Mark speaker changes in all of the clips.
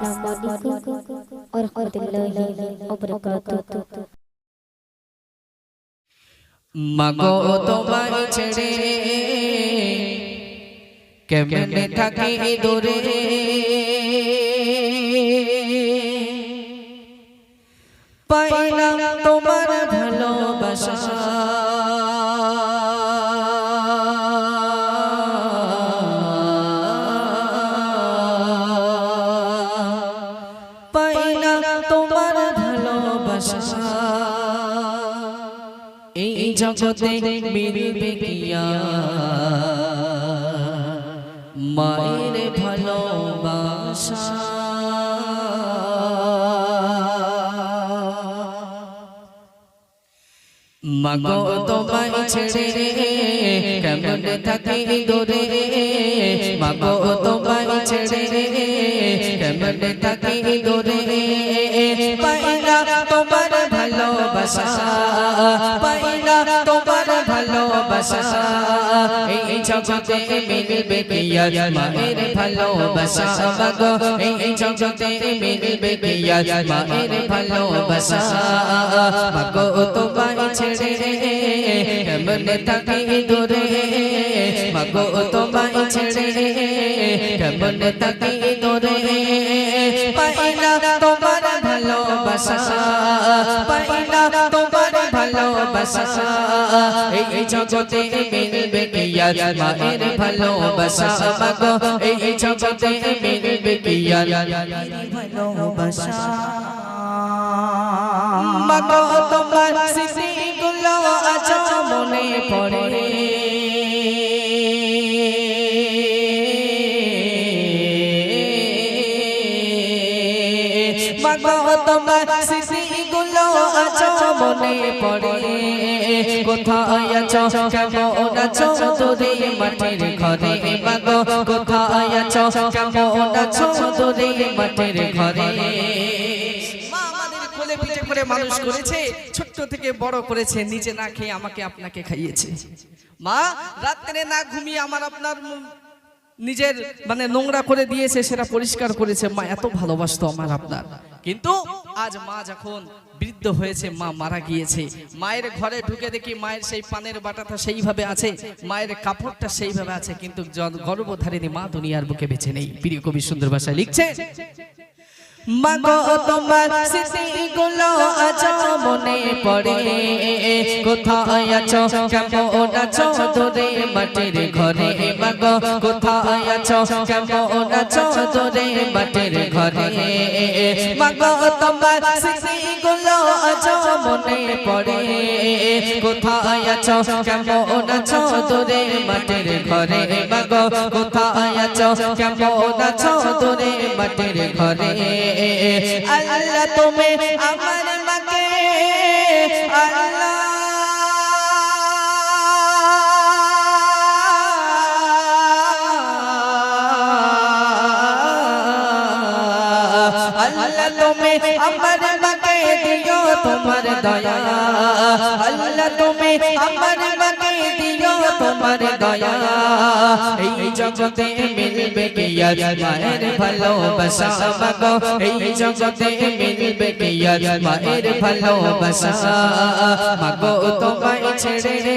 Speaker 1: السلام عليكم ورحمة الله وبركاته
Speaker 2: মাগো তোমার ছেড়ে কেমনে থাকি দূরে পাইলাম তোমার এই জগতে মিলবে কিয়া মায়ের ভালোবাসা। মাগো তোমায় ছেড়ে কেমন থাকি দূরে মাগো তোমায় ছেড়ে কেমন থাকি দূরে পাইলা তোমার ভালোবাসা, পাইলা তোমার ভালোবাসা। এই জগতে মিলবে কিয়া মায়ের ভালোবাসা? মাগো এই জগতে মিলবে কিয়া মায়ের ভালোবাসা? মাগো তোমায় ছেড়ে কেমন থাকি দূরে? মাগো তোমায় ছেড়ে কেমন থাকি দূরে? পাইলা ভালোবাসা পাইলা তোমার ভালোবাসা। এই জগতে মিলবে কিয়া মায়ের ভালোবাসা মাগো এই জগতে মিলবে কিয়া ভালোবাসা। মাগো তোমার স্মৃতিগুলো আজ মনে পড়ে। মনে
Speaker 3: মানুষ করেছে, ছোট্ট থেকে বড় করেছে, নিজে না খেয়ে আমাকে আপনাকে খাইয়েছে। মা, রাত্রে না ঘুমিয়ে আমার আপনার নিজের মানে নোংরা করে দিয়েছে, সেটা পরিষ্কার করেছে। মা, এত ভালোবাসতো আমার আপনার। কিন্তু আজ মা যখন বৃদ্ধ হয়েছে, মা মারা গিয়েছে। মায়ের ঘরে ঢুকে দেখি মায়ের সেই পানের বাটাটা সেইভাবে আছে, মায়ের কাপড়টা সেইভাবে আছে, কিন্তু গর্ভধারিণী মা দুনিয়ার বুকে বেছে নেই। প্রিয় কবি সুন্দর ভাষায় লিখছে
Speaker 2: মাগো, তোমার স্মৃতিগুলো আজ মনে পড়ে। কোথায় আছো? কেমন আছো? তোরে মাটির ঘরে। মাগো, কোথায় আছো? কেমন আছো? তোরে মাটির ঘরে। মাগো, তোমার স্মৃতিগুলো আজ মনে পড়ে। কোথায় আছো? কেমন আছো? তোরে মাটির ঘরে। মাগো, কোথায় আছো? কেমন আছো? তোরে মাটির ঘরে। আল্লাহ তুমি আমার মাকে, আল্লাহ। আল্লাহ তুমি আমার মাকে দিও তোমার দয়া। আল্লাহ তুমি আমার মাকে দিও তোমার দয়া। এই জগতে মিলবে কিয়া মায়ের ভালোবাসা মাগো? এই জগতে মিলবে কিয়া মায়ের ভালোবাসা মাগো? তোমায় ছেড়ে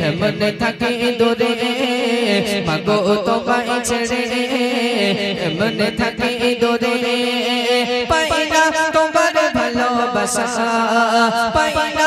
Speaker 2: কেমন থাকি দূরে? মাগো, তোমায় ছেড়ে কেমন থাকি দূরে? পাইনা তোমার ভালোবাসা পাইনা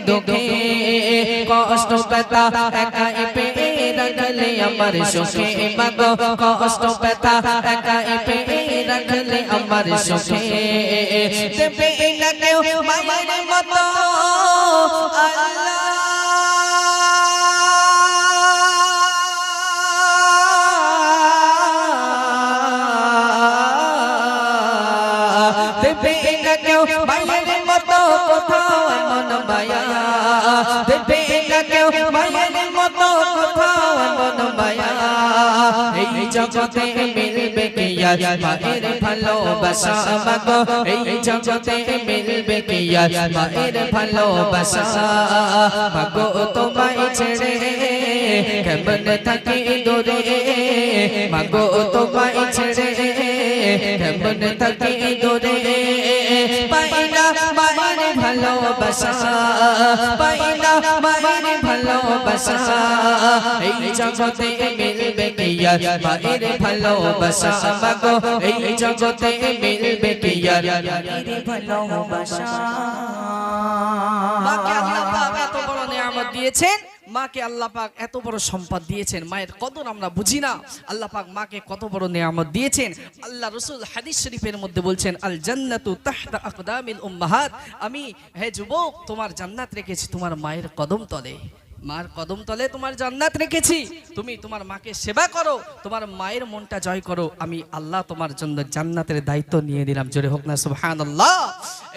Speaker 2: দুঃখে কষ্ট পেতা একাই পেয়ে রাখলে আমার সুখে মাগো কষ্ট পেতা একাই পেয়ে রাখলে আমার সুখে দেবে আল্লাহ মায়ের ভালোবাসা মাগো এই জগতে মিলবে কি মায়ের ভালোবাসা? মাগো, তোমায় ছেড়ে কেমন থাকি দূরে? মাগো, তোমায় ছেড়ে কেমন থাকি দূরে? পাইনা মায়ের ভালোবাসা মায়ের
Speaker 3: মাকে আল্লাহ পাক এত বড় সম্পদ দিয়েছেন। মায়ের কদর আমরা বুঝি না। আল্লাহ পাক মাকে কত বড় নিয়ামত দিয়েছেন। আল্লাহ রসুল হাদিস শরীফের মধ্যে বলছেন, আল জান্নাতু তাহতা আকদামিল উম্মাহাত। আমি হে যুবক, তোমার জান্নাত রেখেছি তোমার মায়ের কদম তলে। মার কদম তলে তোমার জান্নাত রেখেছি। তুমি তোমার মাকে সেবা করো, তোমার মায়ের মনটা জয় করো। আমি আল্লাহ তোমার জন্য জান্নাতের দায়িত্ব নিয়ে দিলাম জোরে হোক না সুবহান আল্লাহ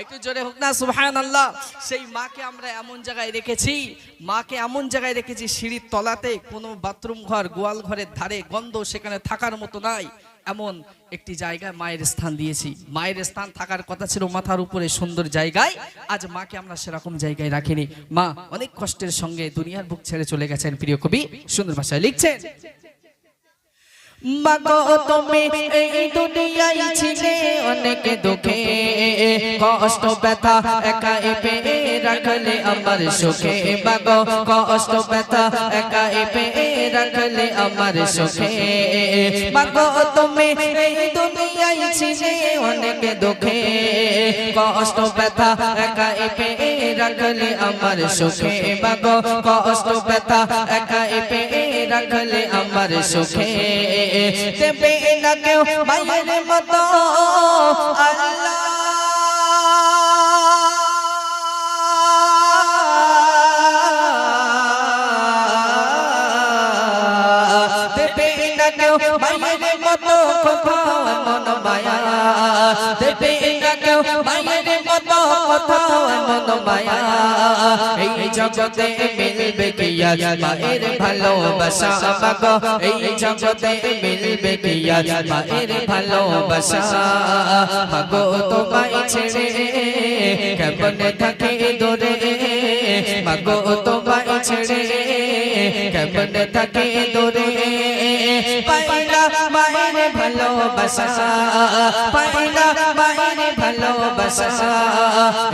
Speaker 3: একটু জোরে হোক না সুবহান আল্লাহ সেই মাকে আমরা এমন জায়গায় রেখেছি, মাকে এমন জায়গায় রেখেছি সিঁড়ির তলাতে কোনো বাথরুম ঘর, গোয়াল ঘরের ধারে গন্ধ সেখানে থাকার মতো নাই। এমন একটি জায়গায় মায়ের স্থান দিয়েছি। মায়ের স্থান থাকার কথা ছিল মাথার উপরে সুন্দর জায়গায়। আজ মাকে আমরা সেরকম জায়গায় রাখিনি। মা অনেক কষ্টের সঙ্গে দুনিয়ার বুক ছেড়ে চলে গেছেন, প্রিয় কবি। সুন্দর ভাষায় লিখছেন।
Speaker 2: মাগো তুমি এই দুনিয়ায় ছিলে অনেক দুঃখে। কষ্ট, ব্যথা একা পেয়ে রাখলে আমার সুখে। মাগো কষ্ট, ব্যথা একা পেয়ে রাখলে আমার সুখে। মাগো তুমি অনেক দুঃখে। কষ্ট ব্যথা, একা পেয়ে রাখলে আমার সুখে মাগো কষ্ট ব্যথা, একা পেয়ে রাখলে আমার সুখে। দেবে না কেউ মায়ের মতো, আল্লাহ। দেবে না কেউ মায়ের মতো কোথাও এমন মায়া। দেবে না কোথাও এমন মায়া এই জগতে মিলবে কি আর মায়ের ভালোবাসা মাগো এই জগতে মিলবে কি আর মায়ের ভালোবাসা মাগো তোমায় ছেড়ে কেমন থাকে দূরে? মাগো তোমায় ছেড়ে কেমন থাকে দূরে? পাইলা মায়ের ভালোবাসা পাইলা মায়ের ভালোবাসা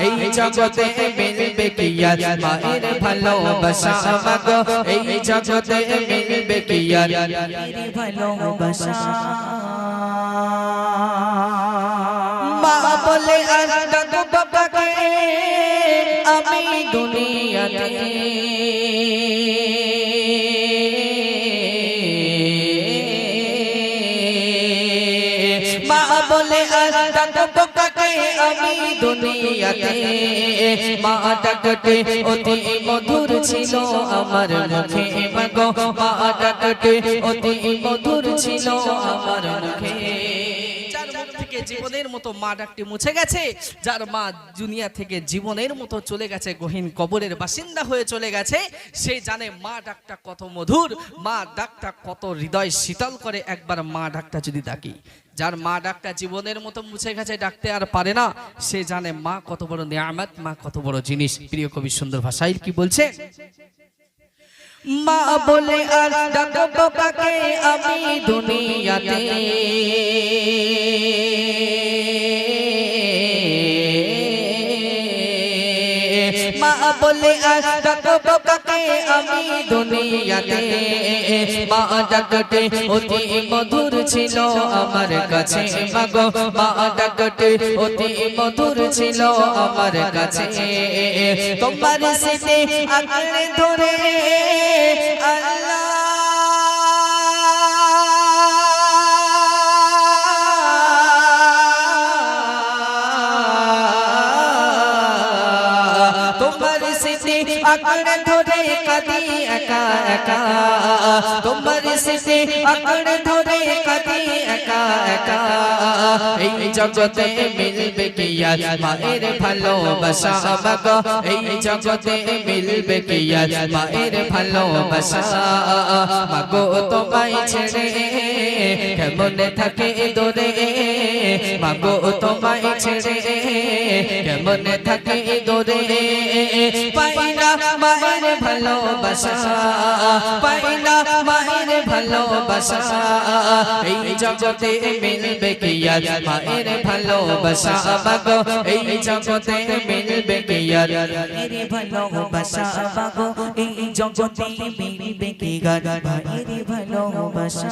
Speaker 2: এই জগতে মিলবে কি আর মায়ের ভালোবাসা মাগো এই জগতে মিলবে কি আর মায়ের ভালোবাসা মা বলে আর ডাকো বাবাকে আমি দুনিয়াতে আমি দুনিয়াতে মা ডাকতে অতি মধুর ছিল আমার মুখে। মাগো মা ডাকতে অতি মধুর ছিল আমার মুখে।
Speaker 3: জীবনের মতো মা ডাকটি মুছে গেছে, যার মা দুনিয়া থেকে জীবনের মতো চলে গেছে, গহীন কবরের বাসিন্দা হয়ে চলে গেছে। সে জানে মা ডাকটা কত মধুর, মা ডাকটা কত হৃদয় শীতল করে। একবার মা ডাকটা যদি ডাকি, যার মা ডাকটা জীবনের মতো মুছে গেছে, ডাকতে আর পারে না। সে জানে মা কত বড় নিয়ামত, মা কত বড় জিনিস। প্রিয় কবি সুন্দর ভাষায় কি বলছে?
Speaker 2: মা বলে আর ডাকবো কাকে আমি দুনিয়াতে? মা বলে কাকে আমি দুনিয়াতে। মা ডাকতে, অতি মধুর ছিল আমার কাছে। মাগো, মা ডাকতে, অতি মধুর ছিল আমার কাছে। তোমার সিনে আঁকড়ে ধরে আল্লাহ আঁকড়ে ধরে কাঁদি একা একা এই জগতে মিলবে কি আর মায়ের ভালোবাসা মাগো এই জগতে মিলবে কি আর মায়ের ভালোবাসা মাগো তোমায় ছেড়ে কেমন থাকে দূরে। মাগো তোমায় ছেড়ে। কেমন থাকে দূরে। পাইনা মায়ের ভালোবাসা। পাইনা মায়ের ভালোবাসা। এই জগতে মিলবে কি আর মায়ের ভালোবাসা? মাগো, এই জগতে মিলবে কি আর
Speaker 4: মেরে ভালোবাসা? বাগো এই জগতে মিলবে কি গান ভাইয়ের ভালোবাসা?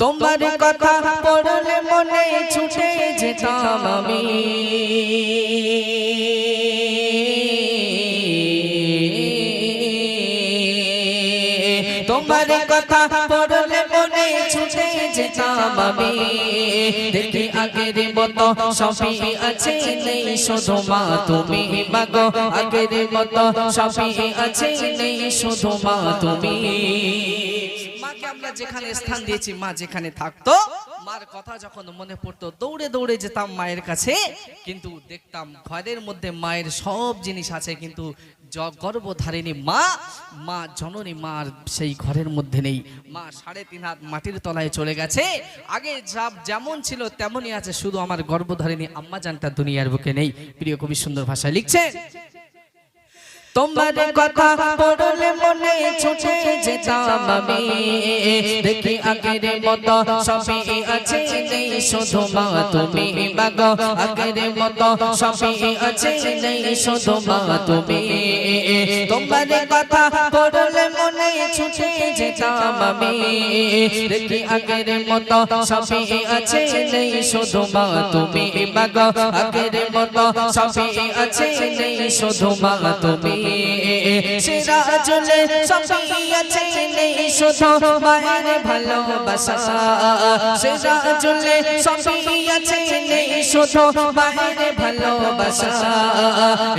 Speaker 2: তোমার কথা পড়লে মনে ছুটে যেতাম আমি। তোমার কথা পড়লে মনে ছুটে যেতাম আমি। দেখি আগের মতো সবই আছে নেই শুধু মা তুমি। মাগো আগের মতো সবই আছে নেই শুধু মা তুমি।
Speaker 5: আমরা যেখানে স্থান দিয়েছি মা যেখানে থাকতো মার কথা যখন মনে পড়তো দৌড়ে দৌড়ে যেতাম মায়ের কাছে কিন্তু দেখতাম ঘরের মধ্যে মায়ের সব জিনিস আছে কিন্তু গর্ভধারিণী মা মা জননী মার সেই ঘরের মধ্যে নেই। মা সাড়ে তিন হাত মাটির তলায় চলে গেছে। আগে যা যেমন ছিল তেমনই আছে শুধু আমার গর্ভধারিণী আম্মা জানটা দুনিয়ার বুকে নেই। প্রিয় কবি সুন্দর ভাষায় লিখছে
Speaker 2: তোমার কথা পড়লে মনে ছুটে যেতাম আমি। দেখি আগের মতো সবই আছে নেই শুধু মা তুমি মাগো আগের মতো সবই আছে নেই শুধু মা তুমি। তোমার কথা পড়লে মনে ছুটে যেতাম আমি। দেখি আগের মতো সবই আছে নেই শুধু মা তুমি মাগো আগের মতো সবই আছে নেই শুধু মা তুমি। সেরা চলে সবই আছে নেই শুধু মায়ের ভালোবাসা। সেরা চলে সবই আছে নেই শুধু মায়ের ভালোবাসা।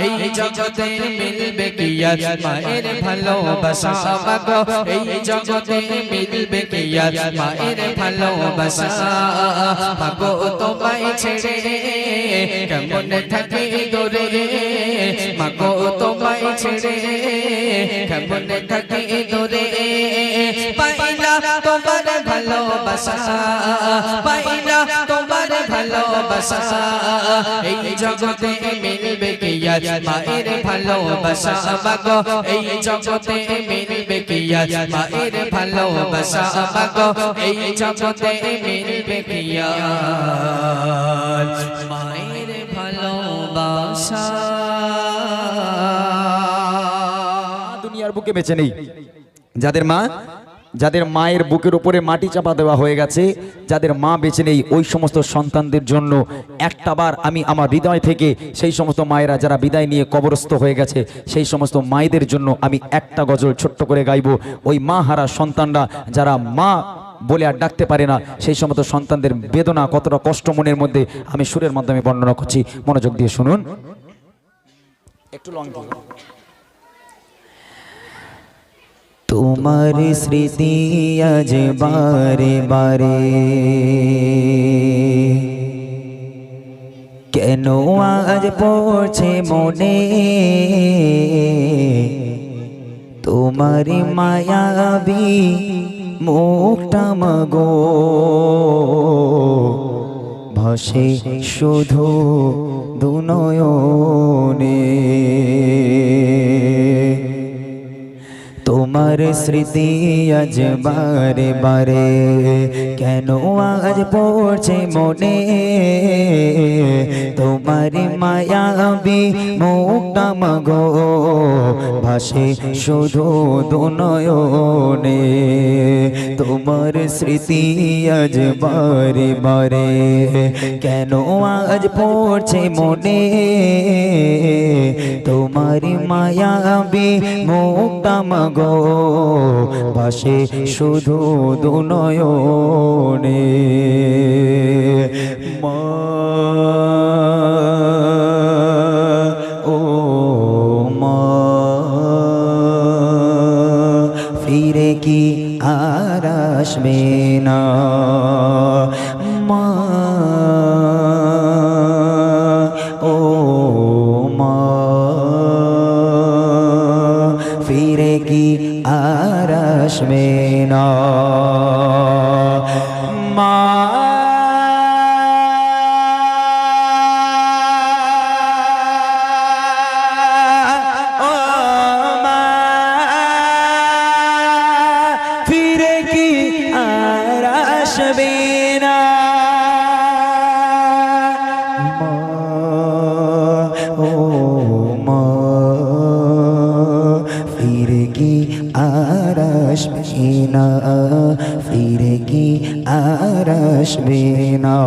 Speaker 2: এই জগতে মিলবে কি মায়ের ভালোবাসা? মাগো এই জগতে মিলবে কি মায়ের ভালোবাসা? মাগো তোমায় ছেড়ে কেমন থাকে দূরে? মাগো তোমায় ছেড়ে কেমন থাকে দূরে? পাইলা তোমার ভালোবাসা, পাইলা তোমার ভালোবাসা। এই জগতে মিলবে কি আর মায়ের ভালোবাসা? মাগো এই জগতে মিলবে কি আর মায়ের ভালোবাসা? মাগো এই জগতে মিলবে কি মায়ের
Speaker 6: দুনিয়ার বুকে বেঁচে নেই। যাদের মা, যাদের মায়ের বুকের উপরে মাটি চাপা দেওয়া হয়ে গেছে, যাদের মা বেঁচে নেই, ওই সমস্ত সন্তানদের জন্য একটাবার আমি আমার হৃদয় থেকে সেই সমস্ত মায়েরা যারা বিদায় নিয়ে কবরস্থ হয়ে গেছে, সেই সমস্ত মায়েদের জন্য আমি একটা গজল ছোট্ট করে গাইবো। ওই মা হারা সন্তানরা যারা মা বলে আর ডাকতে পারে না, সেই সমস্ত সন্তানদের বেদনা কতটা কষ্ট মনের মধ্যে আমি সুরের মাধ্যমে বর্ণনা করছি। মনোযোগ দিয়ে শুনুন। একটু লং তোমার স্মৃতি আজ বারে বারে। কেন আজ পড়ছে মনে? তোমার মায়াবী মুখটা মাগো। ভাসে শুধু দুনয়নে। তোমার স্মৃতি আজ বারে বারে। কেন আজ পড়ছে মনে? তোমার মায়াবী মুক্তা মগো। ভাসে শুধু দুনয়নে। তোমার স্মৃতি আজ বারে বারে। কেন আজ পড়ছে মনে? তোমার মায়াবী মুক্তা মগো। পাশে শুধু দুনয়নে। মা ও মা ফিরে কি আর আসবে না? মা ফিরে কি আর আসবে না?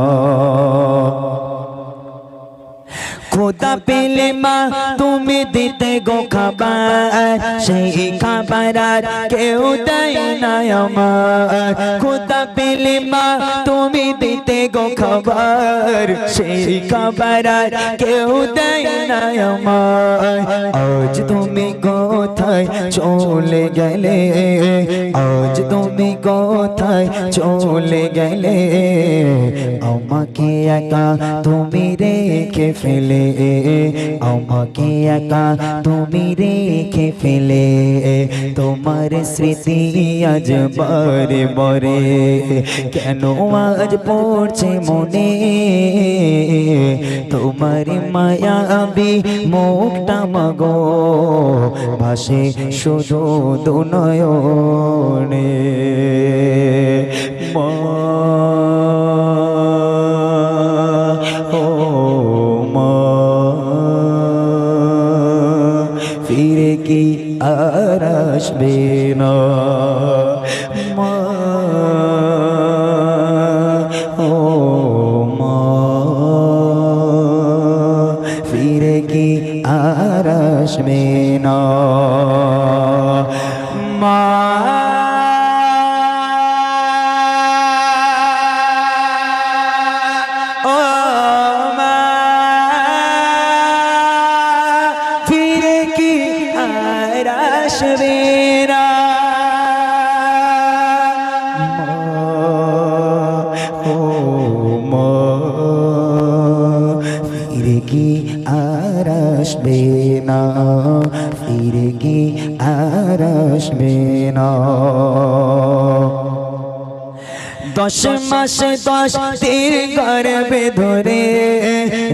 Speaker 6: খোদা পেলে মা, তুমি দিতে গো খাবার। সেই খাবার আর কেউ দেয় না আমার। খোদা পেলে মা, তুমি দিতে গো খাবার। সেই খাবার আর কেউ দেয় না আমার। আজ তুমি কোথায় চলে গেলে? আজ তুমি কোথায় চলে গেলে? আমাকে একা তুমি রেখে ফেলে। আমাকে একা তুমি রেখে ফেলে, তোমার স্মৃতি আজ বারে বারে। কেন আজ পড়ছে মনে? তোমার মায়াবি মুখটা মাগো, ভাসে শুধু দুনয়নে। মা আর আসবে না মা ও মা। আসবে না মা দশ মাস, দশ তীর গর্বে ধরে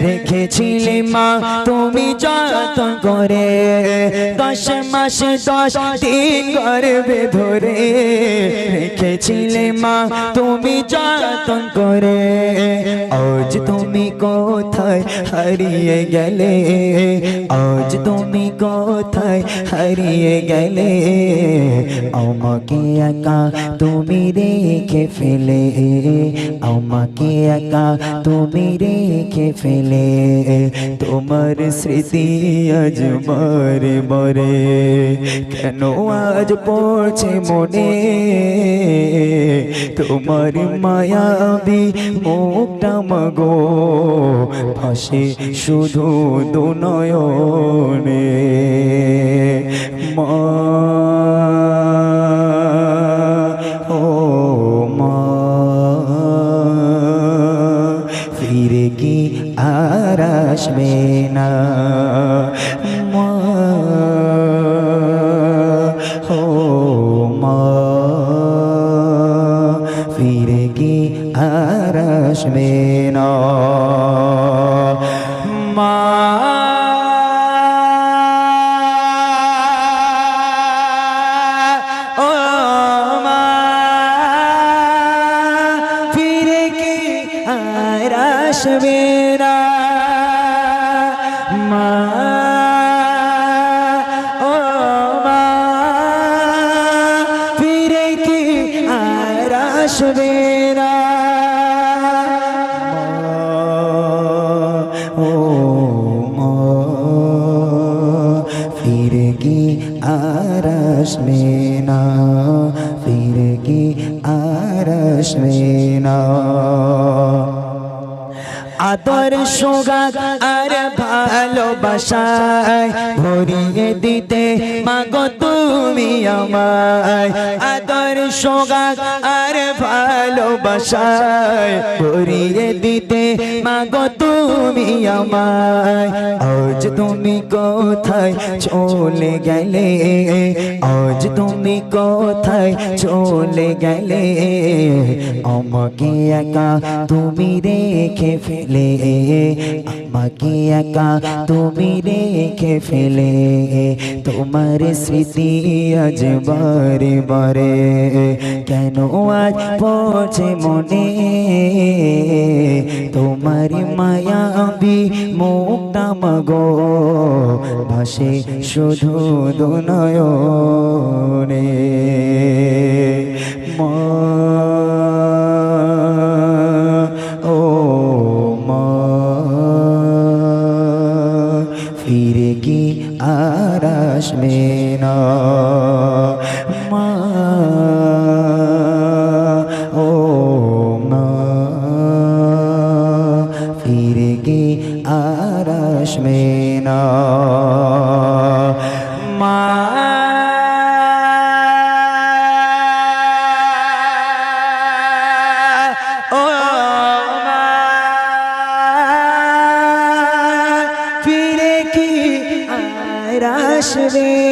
Speaker 6: রেখেছিলে মা, তুমি যতন করে দশ মাস, দশ তীর গর্বে ধরে রেখেছিলে মা, তুমি যতন করে আজ তুমি কোথায় হারিয়ে গেলে? আজ তুমি কোথায় হারিয়ে গেলে? আমাকে একা তুমি রেখে ফেলে আমাকে একা তুমি রেখে ফেলে। তোমার স্মৃতি আজ মরে বারে কেন আজ পড়ছে মনে? তোমার মায়াবি মুখটা মাগো। ভাসে শুধু দুনয়নে। মা আসবে না মা ও মা ফিরে কি আর আসবে না মা আসবে আদর সোগা আর ভালোবাসায় ভরিয়ে দিতে মাগো তুমি আমায়। আদর সোগাগ আর ভালোবাসায় ভরিয়ে দিতে মাগো তুমি আমায়। আজ তুমি কোথায় চলে গেলে? আজ তুমি কোথায় চলে গেলে? আমাকে একা তুমি রেখে ফেলে। আমাকে একা তুমি রেখে ফেলে, তোমার স্মৃতি আজ বারে বারে। কেন আজ পৌঁছে মনে? তোমার মায়াবি মুক্তা মাগো, ভাসে শুধু দুনয়নে। মা আসবে আর